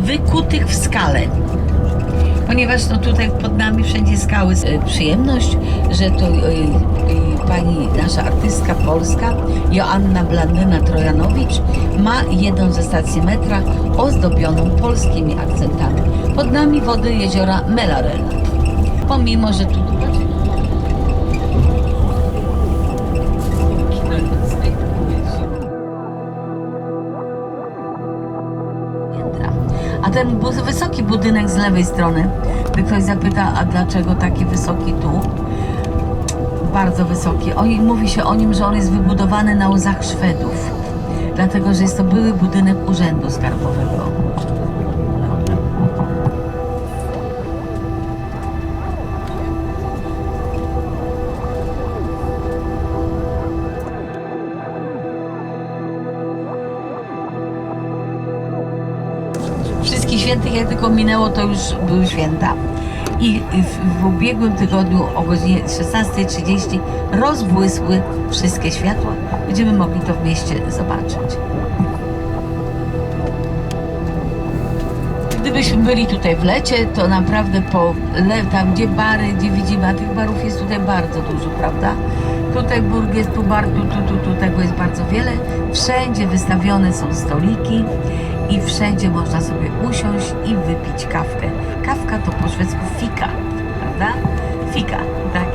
wykutych w skale. Ponieważ no tutaj pod nami wszędzie skały. E, Przyjemność, że to e, e, pani nasza artystka polska Joanna Blandyna Trojanowicz ma jedną ze stacji metra ozdobioną polskimi akcentami. Pod nami wody jeziora Melarena. Pomimo, że tu Ten wysoki budynek z lewej strony, gdy ktoś zapyta, a dlaczego taki wysoki tu? Bardzo wysoki. Oni, mówi się o nim, że on jest wybudowany na łzach Szwedów. Dlatego, że jest to były budynek Urzędu Skarbowego. Świętych, jak tylko minęło, to już były święta. I w, w ubiegłym tygodniu o godzinie 16.30 rozbłysły wszystkie światła. Będziemy mogli to w mieście zobaczyć. Gdybyśmy byli tutaj w lecie, to naprawdę po tam gdzie bary, gdzie widzimy, a tych barów jest tutaj bardzo dużo, prawda? Tutaj burg jest, tu bar, tu, tu, tu, tu, tego jest bardzo wiele. Wszędzie wystawione są stoliki i wszędzie można sobie usiąść i wypić kawkę. Kawka to po szwedzku fika, prawda? Fika, tak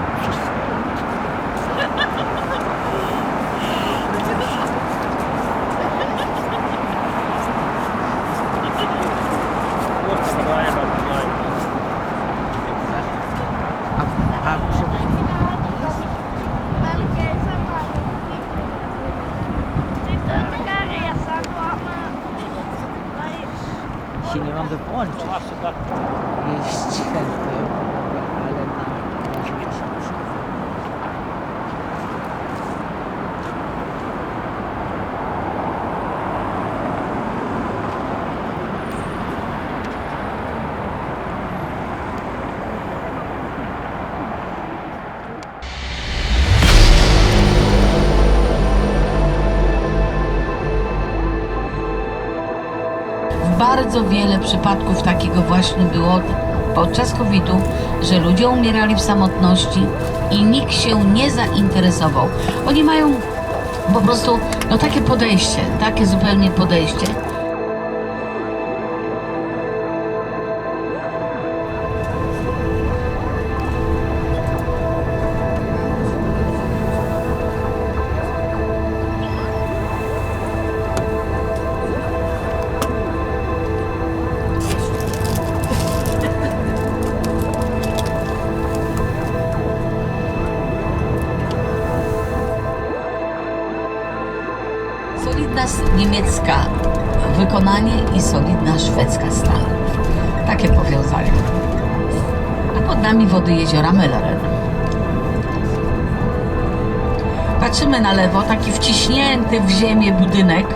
just Bardzo wiele przypadków takiego właśnie było podczas COVID-u, że ludzie umierali w samotności i nikt się nie zainteresował. Oni mają po prostu no, takie podejście, takie zupełnie podejście. Szwedzka stal. Takie powiązanie. A pod nami wody jeziora Melleren. Patrzymy na lewo, taki wciśnięty w ziemię budynek.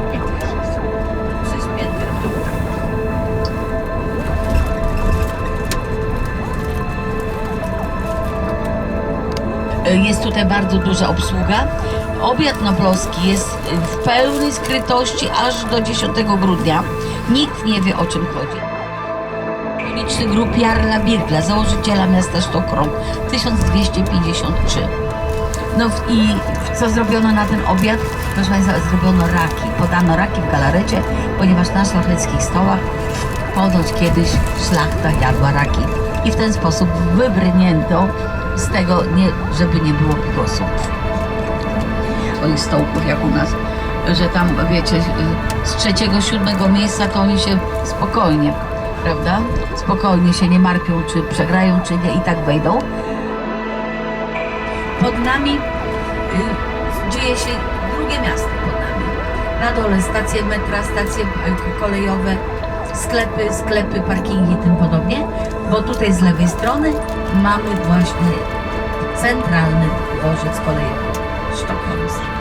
Jest tutaj bardzo duża obsługa. Obiad noblowski jest w pełnej skrytości aż do 10 grudnia. Nikt nie wie o czym chodzi. Liczny grup Jarla Birkla, założyciela miasta Sztokholm, 1253. No i co zrobiono na ten obiad? Proszę Państwa, zrobiono raki. Podano raki w galarecie, ponieważ na szlacheckich stołach ponoć kiedyś szlachta jadła raki. I w ten sposób wybrnięto z tego, nie, żeby nie było bigosów. Swoich stołków, jak u nas, że tam, wiecie, z trzeciego, siódmego miejsca to oni się spokojnie, prawda? Spokojnie się nie martwią, czy przegrają, czy nie i tak wejdą. Pod nami y, dzieje się drugie miasto pod nami. Na dole stacje metra, stacje y, kolejowe, sklepy, sklepy, parkingi i tym podobnie, bo tutaj z lewej strony mamy właśnie centralny dworzec kolejowy sztokholmski.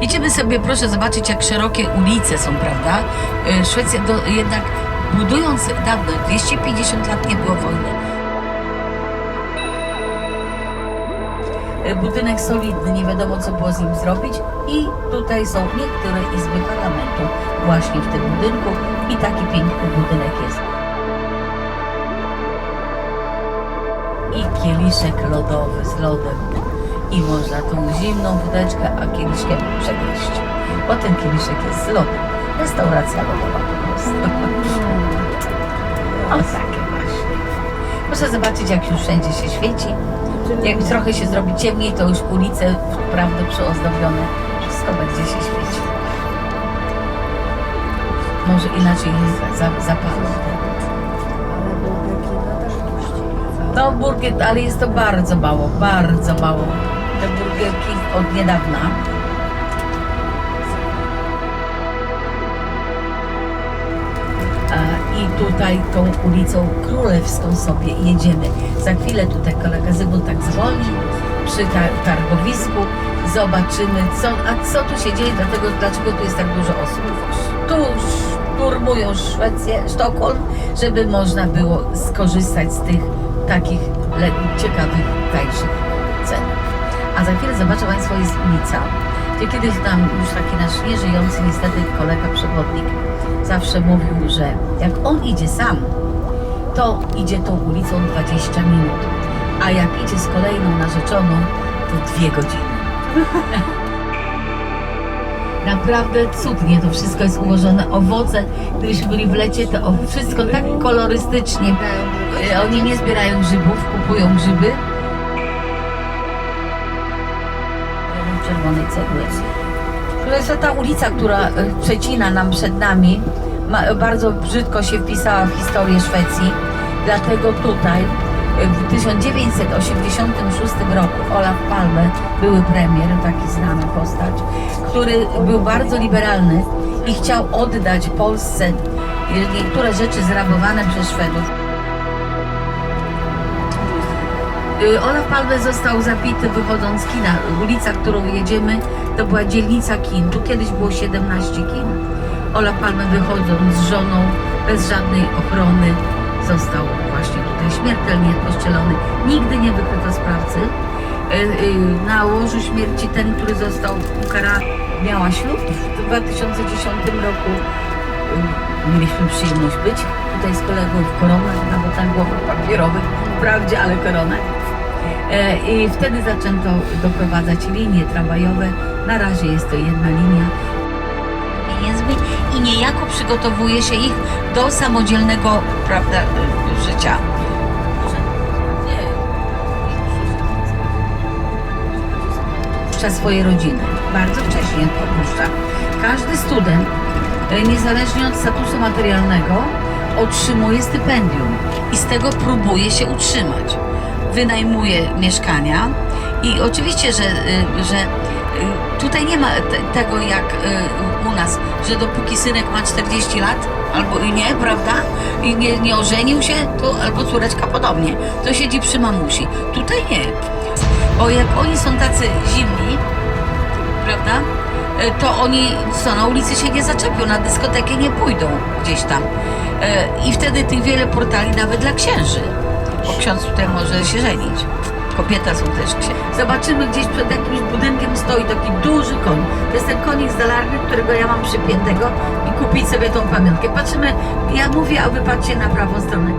Idziemy sobie, proszę zobaczyć, jak szerokie ulice są, prawda? Y, Szwecja do, jednak budując dawno, 250 lat nie było wojny. Budynek solidny, nie wiadomo co było z nim zrobić i tutaj są niektóre izby parlamentu właśnie w tym budynku i taki piękny budynek jest. I kieliszek lodowy z lodem i można tą zimną wódeczkę, a kieliszkiem przegryźć. Bo ten kieliszek jest z lodem. Restauracja lodowa po prostu. O takie właśnie. Proszę zobaczyć, jak już wszędzie się świeci. Jak trochę się zrobi ciemniej, to już ulice wprawdzie przyozdobione. Wszystko będzie się świecić. Może inaczej jest za, puścili. No ale jest to bardzo mało, bardzo mało. Te burgerki od niedawna. Tutaj tą ulicą królewską sobie jedziemy. Za chwilę tutaj kolega Zygmunt tak zwolni przy tar- targowisku. Zobaczymy, co, a co tu się dzieje, dlatego, dlaczego tu jest tak dużo osób. Tu szturmują Szwecję, Sztokholm, żeby można było skorzystać z tych takich ciekawych, tańszych cen. A za chwilę zobaczą Państwo jest ulica, gdzie kiedyś tam już taki nasz nieżyjący niestety kolega przewodnik zawsze mówił, że jak on idzie sam, to idzie tą ulicą 20 minut, a jak idzie z kolejną narzeczoną, to dwie godziny. Naprawdę cudnie to wszystko jest ułożone. Owoce, gdybyśmy byli w lecie, to wszystko tak kolorystycznie. E, Oni nie zbierają grzybów, kupują grzyby. Czerwonej cegły. Jest ta ulica, która e, przecina nam przed nami. Ma, bardzo brzydko się wpisała w historię Szwecji. Dlatego tutaj w 1986 roku Olaf Palme, były premier, taki znana postać, który był bardzo liberalny i chciał oddać Polsce niektóre rzeczy zrabowane przez Szwedów. Olaf Palme został zabity wychodząc z kina. Ulica, którą jedziemy, to była dzielnica kin. Tu kiedyś było 17 kin. Olaf Palme wychodząc z żoną, bez żadnej ochrony, został właśnie tutaj śmiertelnie postrzelony. Nigdy nie wykryto sprawcy. Y, y, Na łożu śmierci ten, który został ukarany, miała ślub w 2010 roku. Y, Mieliśmy przyjemność być tutaj z kolegą w koronach, nawet na głowach papierowych, wprawdzie, ale koronach. E, I wtedy zaczęto doprowadzać linie tramwajowe. Na razie jest to jedna linia. Pieniędzmi i niejako przygotowuje się ich do samodzielnego prawda, życia. Opuszcza swoje rodziny. Bardzo wcześnie opuszcza. Każdy student, e, niezależnie od statusu materialnego, otrzymuje stypendium i z tego próbuje się utrzymać. Wynajmuje mieszkania i oczywiście, że, y, że y, tutaj nie ma te, tego jak y, u nas, że dopóki synek ma 40 lat albo i nie, prawda? I nie, nie ożenił się, to albo córeczka podobnie. To siedzi przy mamusi. Tutaj nie. Bo jak oni są tacy zimni, prawda? To oni co, na ulicy się nie zaczepią, na dyskotekę nie pójdą gdzieś tam. I wtedy tych wiele portali nawet dla księży. Bo ksiądz tutaj może się żenić. Kobieta są też księży. Zobaczymy gdzieś przed jakimś budynkiem stoi taki duży koń. To jest ten konik z dalarny, którego ja mam przypiętego i kupić sobie tą pamiątkę. Patrzymy, ja mówię, a wy patrzcie na prawą stronę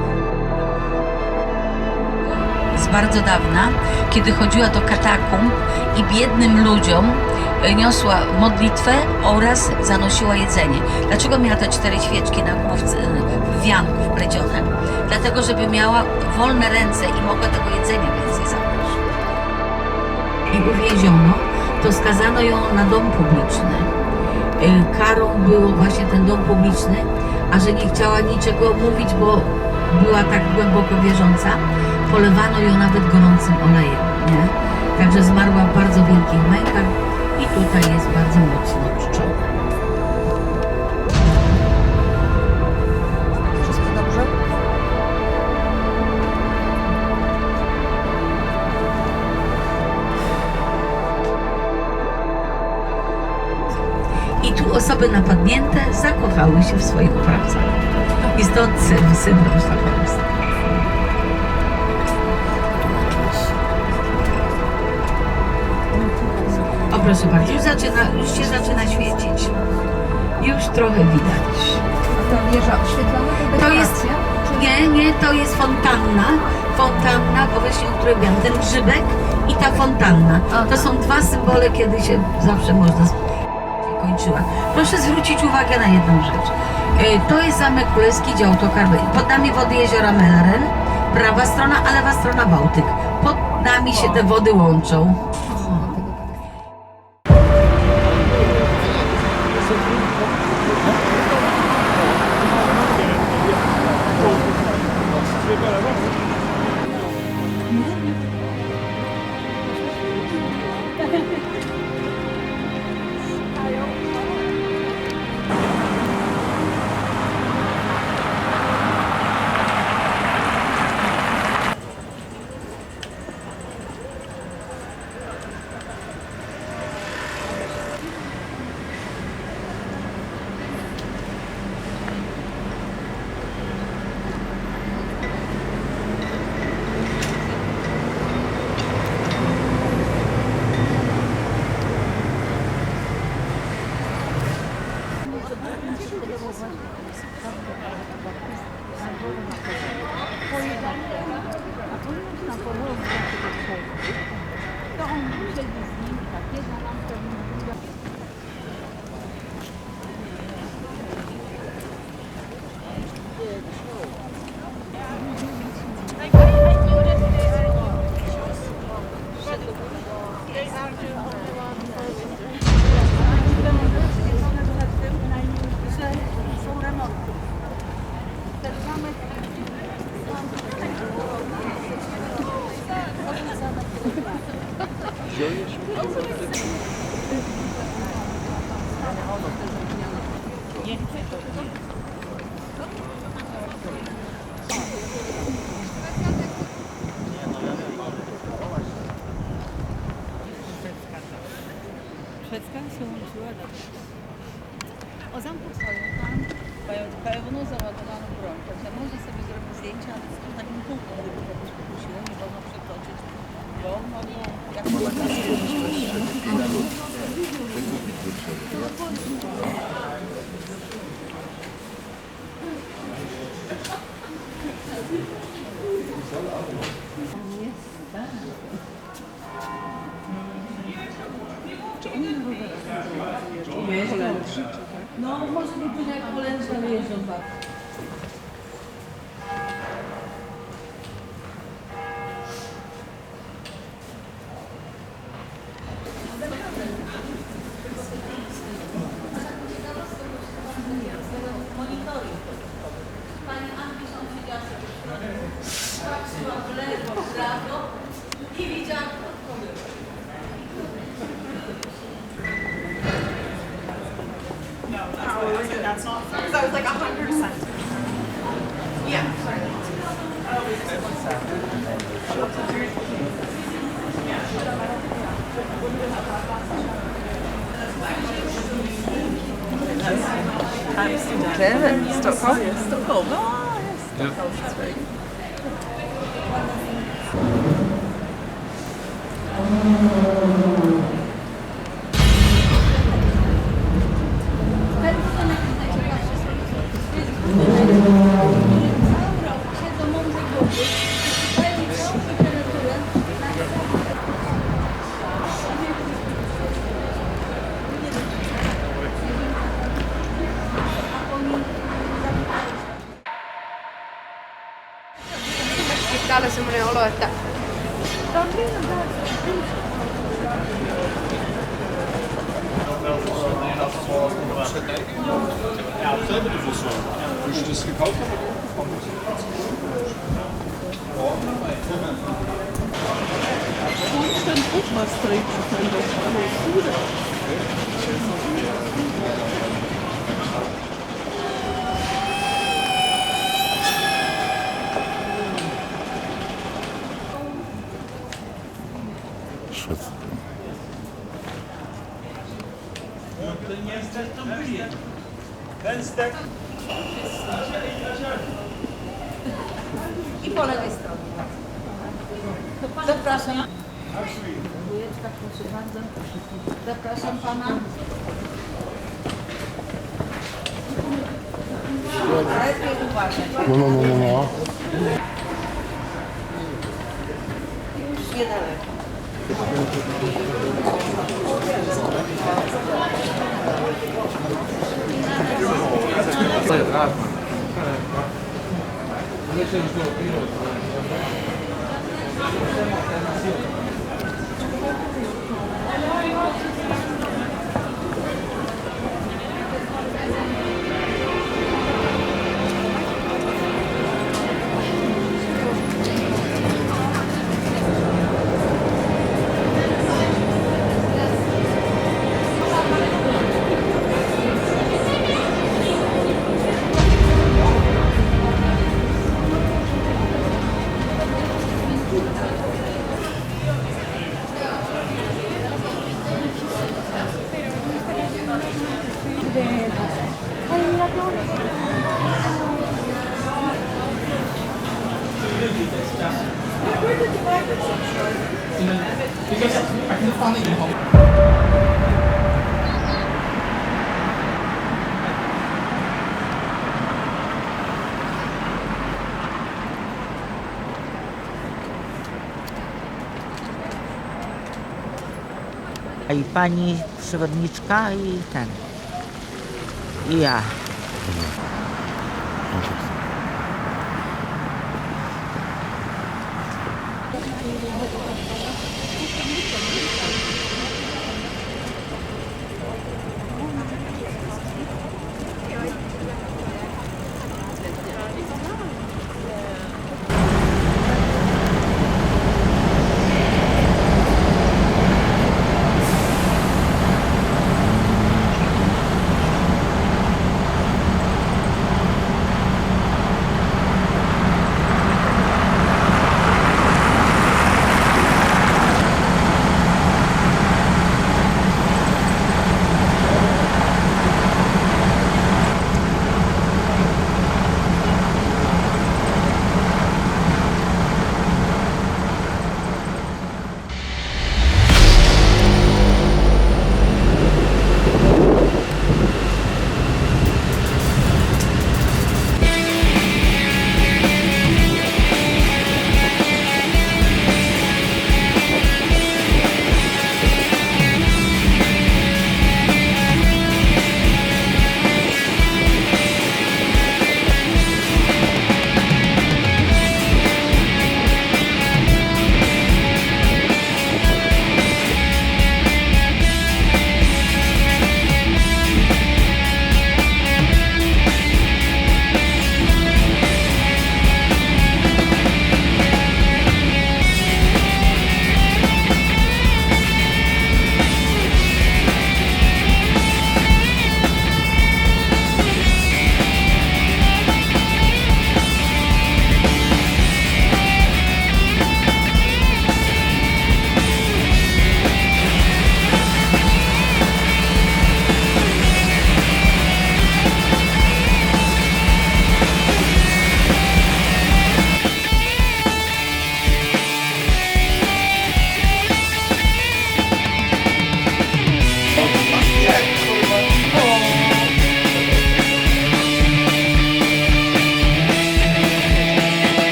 z bardzo dawna, kiedy chodziła do katakumb i biednym ludziom e, niosła modlitwę oraz zanosiła jedzenie. Dlaczego miała te cztery świeczki na główce, w wianku wplecionem? Dlatego, żeby miała wolne ręce i mogła tego jedzenia więcej zabrać. I uwięziono, to skazano ją na dom publiczny. E, Karą było właśnie ten dom publiczny, a że nie chciała niczego mówić, bo była tak głęboko wierząca, polewano ją nawet gorącym olejem, nie? Także zmarła w bardzo wielkich mękach i tutaj jest bardzo mocno czczona. Osoby napadnięte zakochały się w swoich oprawcach. I stąd syn, syndrom sztokholmski. O proszę bardzo, już, zaczyna, już się zaczyna świecić. Już trochę widać. Ta wieża oświetlona to jest, nie, nie, to jest fontanna. Fontanna, bo właśnie o której ten grzybek i ta fontanna. To są dwa symbole, kiedy się zawsze można sp- Proszę zwrócić uwagę na jedną rzecz. E, To jest Zamek Królewski, dział Tokarby. Pod nami wody jeziora Melaren, prawa strona, a lewa strona Bałtyk. Pod nami się te wody łączą. Szwedzka się łączyła do... O zamku stoją tam, mają pełną załadowaną broń, także może sobie zrobić zdjęcia, ale z takim kółkiem, gdyby kogoś poprosiło, nie wolno przekroczyć, bo mogą, jak No, może nie być jak ale jeżdżą tak. local. Oh, yes. Yep. Local shopping. I po lewej stronie. Zapraszam. Dwójeczka, proszę bardzo. Zapraszam pana. Lepiej uważać. No, no, no, no, no. Już niedaleko. I pani przewodniczka i ten. I ja.